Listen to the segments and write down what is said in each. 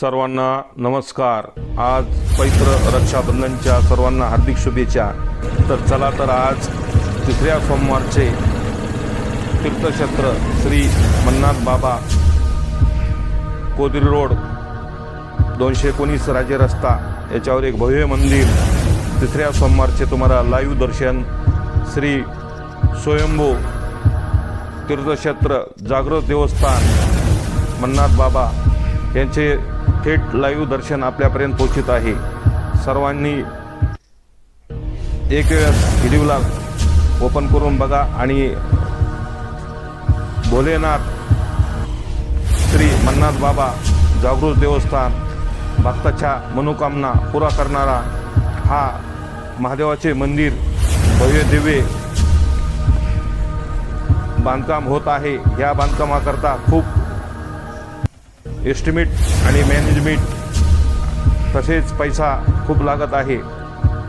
सर्वांना नमस्कार. आज पवित्र रक्षाबंधनच्या सर्वांना हार्दिक शुभेच्छा. तर चला तर आज तिसऱ्या सोमवारचे तीर्थक्षेत्र श्री मन्नाथ बाबा कोदिरी रोड दोनशे एकोणीस राजे रस्ता याच्यावर एक भव्य मंदिर. तिसऱ्या सोमवारचे तुम्हाला लाईव्ह दर्शन श्री स्वयंभू तीर्थक्षेत्र जागृत देवस्थान मन्नाथ बाबा यांचे थेट लाईव्ह दर्शन आपल्यापर्यंत पोहोचत आहे. सर्वांनी एक वेळेस व्हिडिओला ओपन करून बघा आणि भोलेनाथ श्री मन्नाथ बाबा जागृत देवस्थान भक्ताच्या मनोकामना पुरा करणारा हा महादेवाचे मंदिर भव्य दिव्य बांधकाम होत आहे. या बांधकामाकरता खूप एस्टिमेट आणि मॅनेजमेंट तसेच पैसा खूप लागत आहे.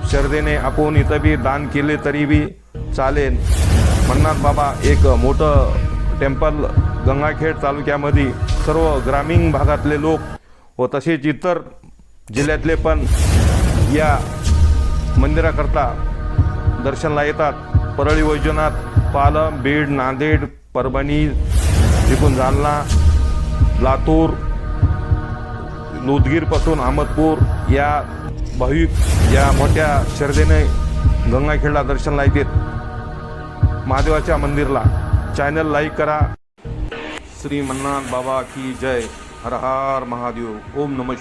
श्रद्धेने आपण इथं बी दान केले तरी बी चालेल. मन्नाथ बाबा एक मोठं टेम्पल गंगाखेड तालुक्यामध्ये सर्व ग्रामीण भागातले लोक व तसेच इतर जिल्ह्यातले पण या मंदिराकरता दर्शनला येतात. परळी वैजनाथ पालम बीड नांदेड परभणी तिकून जालना लातूर लोदगीरपासून अहमदपूर या भाविक या मोठ्या श्रद्धेने गंगाखेडला दर्शनला येतात महादेवाच्या मंदिरला चॅनल लाईक करा. श्री मन्नाथ बाबा की जय. हर हर महादेव. ओम नमः